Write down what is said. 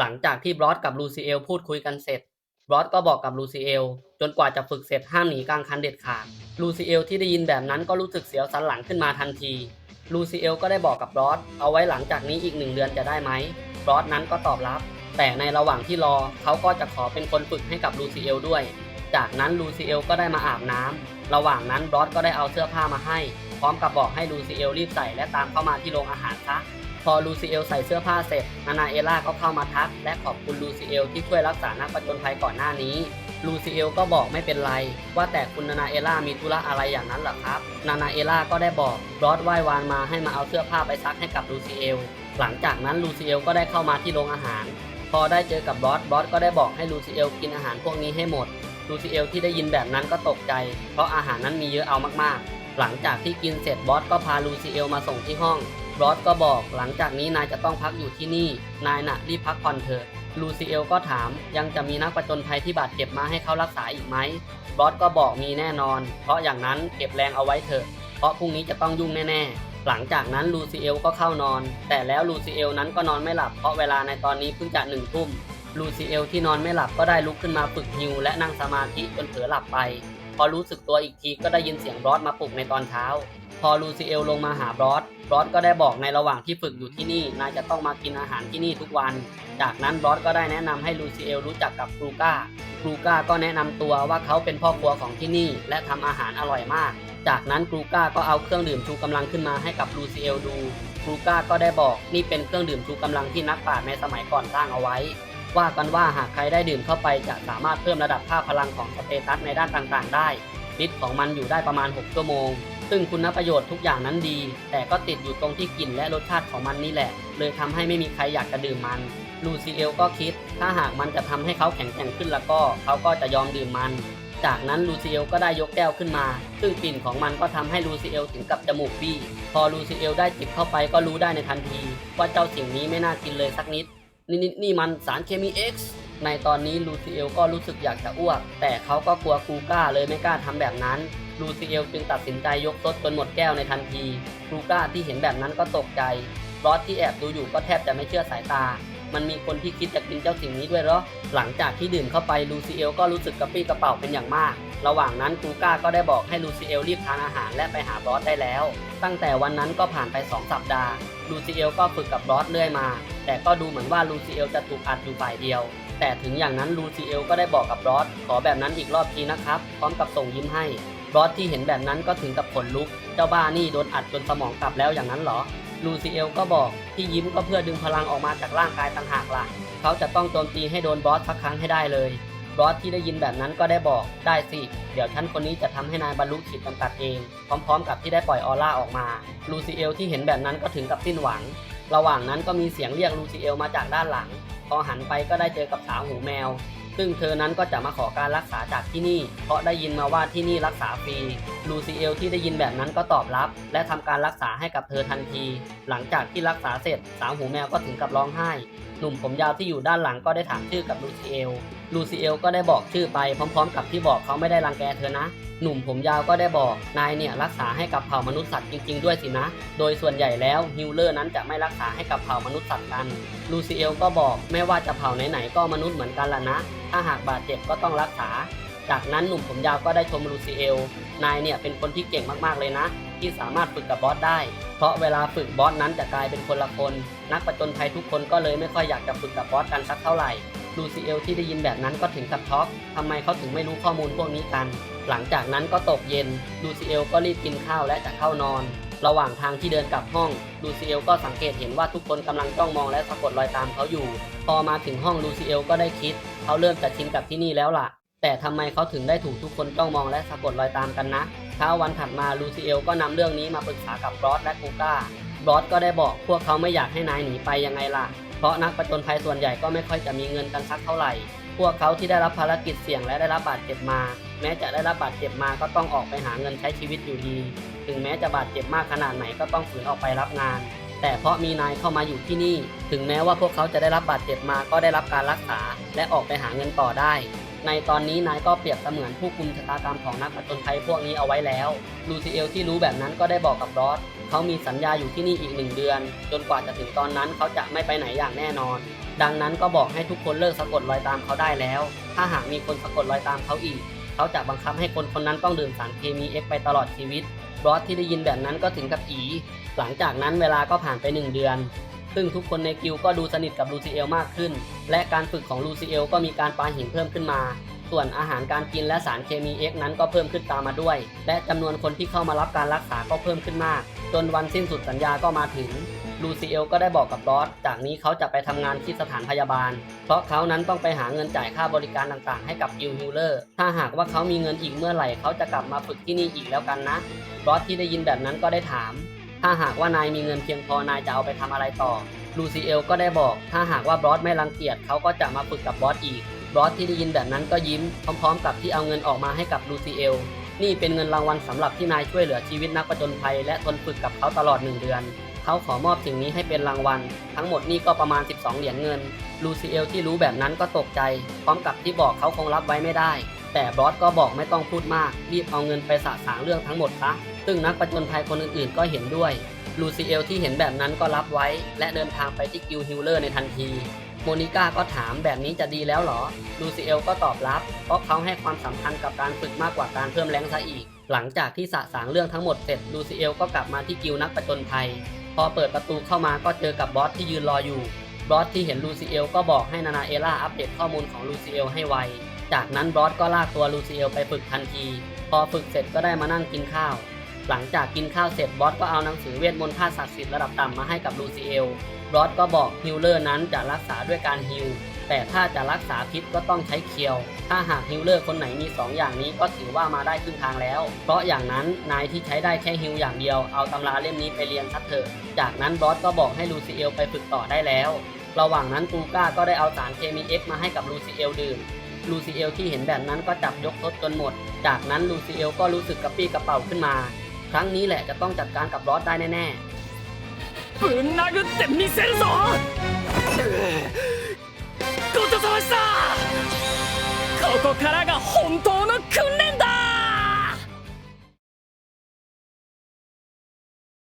หลังจากที่บรอสกับลูซิเอลพูดคุยกันเสร็จบรอสก็บอกกับลูซิเอลจนกว่าจะฝึกเสร็จห้ามหนีกลางคันเด็ดขาดลูซิเอลที่ได้ยินแบบนั้นก็รู้สึกเสียวสันหลังขึ้นมาทันทีลูซิเอลก็ได้บอกกับบรอสเอาไว้หลังจากนี้อีกหนึ่งเดือนจะได้ไหมบรอสนั้นก็ตอบรับ แต่ในระหว่างที่รอเขาก็จะขอเป็นคนฝึกให้กับลูซิเอลด้วย จากนั้นลูซิเอลก็ได้มาอาบน้ำระหว่างนั้นบรอสก็ได้เอาเสื้อผ้ามาให้ พร้อมกับบอกให้ลูซิเอลรีบใส่และตามเข้ามาที่โรงอาหารซะ พอลูซิเอลใส่เสื้อผ้าเสร็จนานาเอล่าก็เข้ามาทัก และขอบคุณลูซิเอลที่ช่วยรักษานักประจนภัยก่อนหน้านี้ ลูซิเอลก็บอกไม่เป็นไร ว่าแต่คุณนานาเอล่ามีธุระอะไรอย่างนั้นเหรอครับ นานาเอล่าก็ได้บอกบรอสไหว้วานมาให้มาเอาเสื้อผ้าไปซักให้กับลูซิเอลหลังจากนั้นลูซิเอลก็ได้เข้ามาที่โรงอาหาร พอได้เจอกับบอสบอสก็ได้บอกให้ลูซิเอลกินอาหารพวกนี้ให้หมดลูซิเอลที่ได้ยินแบบนั้นก็ตกใจ เพราะอาหารนั้นมีเยอะเอามากๆ หลังจากที่กินเสร็จบอสก็พาลูซิเอลมาส่งที่ห้อง บอสก็บอกหลังจากนี้นายจะต้องพักอยู่ที่นี่ นายน่ะรีบพักผ่อนเถอะ ลูซิเอลก็ถามยังจะมีนักประจนภัยที่บาดเจ็บมาให้เขารักษาอีกไหม บอสก็บอกมีแน่นอน เพราะอย่างนั้นเก็บแรงเอาไว้เถอะ เพราะพรุ่งนี้จะต้องยุ่งแน่ๆ หลังจากนั้นลูซิเอลก็เข้านอน แต่แล้วลูซิเอลนั้นก็นอนไม่หลับเพราะเวลาในตอนนี้เพิ่งจะหนึ่งทุ่มลูซิเอลที่นอนไม่หลับก็ได้ลุกขึ้นมาฝึกฮิวและนั่งสมาธิจนเผลอหลับไป อรู้สึกตัวอีกทีก็ได้ยินเสียงบรอสมาปลุกในตอนเช้า พอลูซิเอลลงมาหาบรอสบรอสก็ได้บอกในระหว่างที่ฝึกอยู่ที่นี่นายจะต้องมากินอาหารที่นี่ทุกวัน จากนั้นบรอสก็ได้แนะนำให้ลูซิเอลรู้จักกับครูก้าครูก้าก็แนะนำตัวว่าเขาเป็นพ่อครัวของที่นี่ และทำอาหารอร่อยมาก จากนั้นครูก้าก็เอาเครื่องดื่มชูกำลังขึ้นมาให้กับลูซิเอลดูครูก้าก็ได้บอกนี่เป็นเครื่องดื่มชูกำลังที่นักปราในสมัยก่อนสร้างเอาไว้ ว่ากันว่าหากใครได้ดื่มเข้าไปจะสามารถเพิ่มระดับค่าพลังของสเตตัสในด้านต่างๆ ได้ฤทธิ์ของมันอยู่ได้ประมาณ 6 ชั่วโมง ซึ่งคุณประโยชน์ทุกอย่างนั้นดี แต่ก็ติดอยู่ตรงที่กลิ่นและรสชาติของมันนี่แหละ เลยทำให้ไม่มีใครอยากจะดื่มมัน ลูซิเอลก็คิด ถ้าหากมันจะทำให้เขาแข็งแกร่งขึ้นแล้วก็ เขาก็จะยอมดื่มมัน จากนั้นลูซิเอลก็ได้ยกแก้วขึ้นมา ซึ่งกลิ่นของมันก็ทำให้ลูซิเอลถึงกับจมูกบี้ พอลูซิเอลได้จิบเข้าไปก็รู้ได้ในทันที ว่าเจ้าสิ่งนี้ไม่น่ากินเลยสักนิด นี่นี่นี่มันสารเคมี X ในตอนนี้ลูซิเอลก็รู้สึกอยากจะอ้วก แต่เขาก็กลัวครูก้าเลยไม่กล้าทำแบบนั้น ลูซิเอลจึงตัดสินใจยกซดจนหมดแก้วในทันทีครูก้าที่เห็นแบบนั้นก็ตกใจรอสที่แอบดูอยู่ก็แทบจะไม่เชื่อสายตา มันมีคนที่คิดจะกินเจ้าสิ่งนี้ด้วยเหรอ หลังจากที่ดื่มเข้าไปลูซิเอลก็รู้สึกกระปี้กระเป๋าเป็นอย่างมาก ระหว่างนั้นครูก้าก็ได้บอกให้ลูซิเอลรีบทานอาหารและไปหาบอสได้แล้ว ตั้งแต่วันนั้นก็ผ่านไป 2 สัปดาห์ ลูซิเอลก็ฝึกกับบอสเรื่อยมา แต่ก็ดูเหมือนว่าลูซิเอลจะถูกอัดอยู่ฝ่ายเดียว แต่ถึงอย่างนั้นลูซิเอลก็ได้บอกกับบรอสขอแบบนั้นอีกรอบทีนะครับ พร้อมกับส่งยิ้มให้บรอสที่เห็นแบบนั้นก็ถึงกับขนลุก เจ้าบ้านี่โดนอัดจนสมองกลับแล้วอย่างนั้นเหรอ ลูซิเอลก็บอกที่ยิ้มก็เพื่อดึงพลังออกมาจากร่างกายต่างหากล่ะ เขาจะต้องโจมตีให้โดนบอสสักครั้งให้ได้เลยบอสที่ได้ยินแบบนั้นก็ได้บอกได้สิ เดี๋ยวฉันคนนี้จะทำให้นายบรรลุขีดจำกัดเอง พร้อมๆ กับที่ได้ปล่อยออร่าออกมา ลูซิเอลที่เห็นแบบนั้นก็ถึงกับสิ้นหวัง ระหว่างนั้นก็มีเสียงเรียกลูซิเอลมาจากด้านหลัง พอหันไปก็ได้เจอกับสาวหูแมว ซึ่งเธอนั้นก็จะมาขอการรักษาจากที่นี่ เพราะได้ยินมาว่าที่นี่รักษาฟรี ลูซิเอลที่ได้ยินแบบนั้นก็ตอบรับ และทำการรักษาให้กับเธอทันที หลังจากที่รักษาเสร็จ สาวหูแมวก็ถึงกับร้องไห้ หนุ่มผมยาวที่อยู่ด้านหลังก็ได้ถามชื่อกับลูซิเอล ลูซิเอลก็ได้บอกชื่อไปพร้อมๆ กับที่บอกเขาไม่ได้รังแกเธอนะ หนุ่มผมยาวก็ได้บอกนายเนี่ยรักษาให้กับเผ่ามนุษย์สัตว์จริงๆด้วยสินะ โดยส่วนใหญ่แล้วฮิลเลอร์นั้นจะไม่รักษาให้กับเผ่ามนุษย์สัตว์กัน ลูซิเอลก็บอกไม่ว่าจะเผ่าไหนๆก็มนุษย์เหมือนกันละนะ ถ้าหากบาดเจ็บก็ต้องรักษา จากนั้นหนุ่มผมยาวก็ได้ชมลูซิเอล นายเนี่ยเป็นคนที่เก่งมากๆเลยนะ ที่สามารถฝึกกับบอสได้ เพราะเวลาฝึกบอสนั้นจะกลายเป็นคนละคน นักประจนภัยทุกคนก็เลยไม่ค่อยอยากจะฝึกกับบอสกันสักเท่าไหร่ ลูซิเอลที่ได้ยินแบบนั้นก็ถึงกับช็อกทำไมเขาถึงไม่รู้ข้อมูลพวกนี้กัน หลังจากนั้นก็ตกเย็น ลูซิเอลก็รีบกินข้าวและจะเข้านอน ระหว่างทางที่เดินกลับห้อง ลูซิเอลก็สังเกตเห็นว่าทุกคนกำลังจ้องมองและสะกดรอยตามเขาอยู่ พอมาถึงห้องลูซิเอลก็ได้คิด เขาเริ่มจะชินกับที่นี่แล้วล่ะ แต่ทำไมเขาถึงได้ถูกทุกคนจ้องมองและสะกดรอยตามกันนะเช้าวันถัดมาลูซิเอลก็นำเรื่องนี้มาปรึกษากับบรอสและกูก้าบรอสก็ได้บอกพวกเขาไม่อยากให้นายหนีไปยังไงล่ะ เพราะนักประจนภัยส่วนใหญ่ก็ไม่ค่อยจะมีเงินกันสักเท่าไหร่ พวกเขาที่ได้รับภารกิจเสี่ยงและได้รับบาดเจ็บมา แม้จะได้รับบาดเจ็บมาก็ต้องออกไปหาเงินใช้ชีวิตอยู่ดี ถึงแม้จะบาดเจ็บมากขนาดไหนก็ต้องฝืนออกไปรับงาน แต่เพราะมีนายเข้ามาอยู่ที่นี่ ถึงแม้ว่าพวกเขาจะได้รับบาดเจ็บมาก็ได้รับการรักษา และออกไปหาเงินต่อได้ ในตอนนี้นายก็เปรียบเสมือนผู้กุมชะตากรรมของนักผจญภัยพวกนี้เอาไว้แล้ว ลูซิเอลที่รู้แบบนั้นก็ได้บอกกับบรอสเขามีสัญญาอยู่ที่นี่อีกหนึ่งเดือน จนกว่าจะถึงตอนนั้นเขาจะไม่ไปไหนอย่างแน่นอน ดังนั้นก็บอกให้ทุกคนเลิกสะกดรอยตามเขาได้แล้ว ถ้าหากมีคนสะกดรอยตามเขาอีก เขาจะบังคับให้คนคนนั้นต้องดื่มสารเคมี X ไปตลอดชีวิตบรอสที่ได้ยินแบบนั้นก็ถึงกับอี หลังจากนั้นเวลาก็ผ่านไปหนึ่งเดือน ซึ่งทุกคนในกิลก็ดูสนิทกับลูซิเอลมากขึ้น และการฝึกของลูซิเอลก็มีการปาหินเพิ่มขึ้นมา ส่วนอาหารการกินและสารเคมี X นั้นก็เพิ่มขึ้นตามมาด้วย และจำนวนคนที่เข้ามารับการรักษาก็เพิ่มขึ้นมาก จนวันสิ้นสุดสัญญาก็มาถึงลูซิเอลก็ได้บอกกับบอสจากนี้เขาจะไปทำงานที่สถานพยาบาล เพราะเขานั้นต้องไปหาเงินจ่ายค่าบริการต่างๆ ให้กับกิลฮิลเลอร์ ถ้าหากว่าเขามีเงินอีกเมื่อไหร่เขาจะกลับมาฝึกที่นี่อีกแล้วกันนะ บอสที่ได้ยินแบบนั้นก็ได้ถาม ถ้าหากว่านายมีเงินเพียงพอนายจะเอาไปทำอะไรต่อ ลูซิเอลก็ได้บอก ถ้าหากว่าบอสไม่รังเกียจเขาก็จะมาฝึกกับบอสอีก บอสที่ได้ยินแบบนั้นก็ยิ้ม พร้อมๆ กับที่เอาเงินออกมาให้กับลูซิเอล นี่เป็นเงินรางวัลสำหรับที่นายช่วยเหลือชีวิตนักประจนภัย และทนฝึกกับเขาตลอดหนึ่งเดือน เขาขอมอบสิ่งนี้ให้เป็นรางวัล ทั้งหมดนี่ก็ประมาณ 12 เหรียญเงิน ลูซิเอลที่รู้แบบนั้นก็ตกใจ พร้อมกับที่บอกเขาคงรับไว้ไม่ได้ แต่บอสก็บอกไม่ต้องพูดมาก รีบเอาเงินไปสะสางเรื่องทั้งหมดซะซึ่งนักประจนภัยคนอื่นๆ ก็เห็นด้วยลูซิเอลที่เห็นแบบนั้นก็รับไว้ และเดินทางไปที่กิลฮิลเลอร์ในทันที โมนิก้าก็ถามแบบนี้จะดีแล้วเหรอ ลูซิเอลก็ตอบรับ เพราะเขาให้ความสำคัญกับการฝึกมากกว่าการเพิ่มแรงซะอีก หลังจากที่สะสางเรื่องทั้งหมดเสร็จ ลูซิเอลก็กลับมาที่กิลนักประจนภัย พอเปิดประตูเข้ามาก็เจอกับบอสที่ยืนรออยู่ บอสที่เห็นลูซิเอลก็บอกให้นานาเอล่าอัปเดตข้อมูลของลูซิเอลให้ไว จากนั้นบอสก็ลากตัวลูซิเอลไปฝึกทันที พอฝึกเสร็จก็ได้มานั่งกินข้าว หลังจากกินข้าวเสร็จบอสก็เอาหนังสือเวทมนต์ธาตุศักดิ์สิทธิ์ระดับต่ำมาให้กับลูซิเอลบอสก็บอกฮิลเลอร์นั้นจะรักษาด้วยการฮิลแต่ถ้าจะรักษาพิษก็ต้องใช้เคียว ถ้าหากฮิลเลอร์คนไหนมี 2 อย่างนี้ก็ถือว่ามาได้ครึ่งทางแล้ว เพราะอย่างนั้นนายที่ใช้ได้แค่ฮิลอย่างเดียว เอาตำราเล่มนี้ไปเรียนซะเถอะ จากนั้นบอสก็บอกให้ลูซิเอลไปฝึกต่อได้แล้ว ระหว่างนั้นตูก้าก็ได้เอาสารเคมี X มาให้กับลูซิเอลดื่ม ลูซิเอลที่เห็นแบบนั้นก็จับยกทดจนหมด จากนั้นลูซิเอลก็รู้สึกกระปี้กระเป๋าขึ้นมา ครั้งนี้แหละจะต้องจัดการกับบอสได้แน่ๆ ぶん殴ってみせるぞごちそうさまでしたここからが本当の訓練だ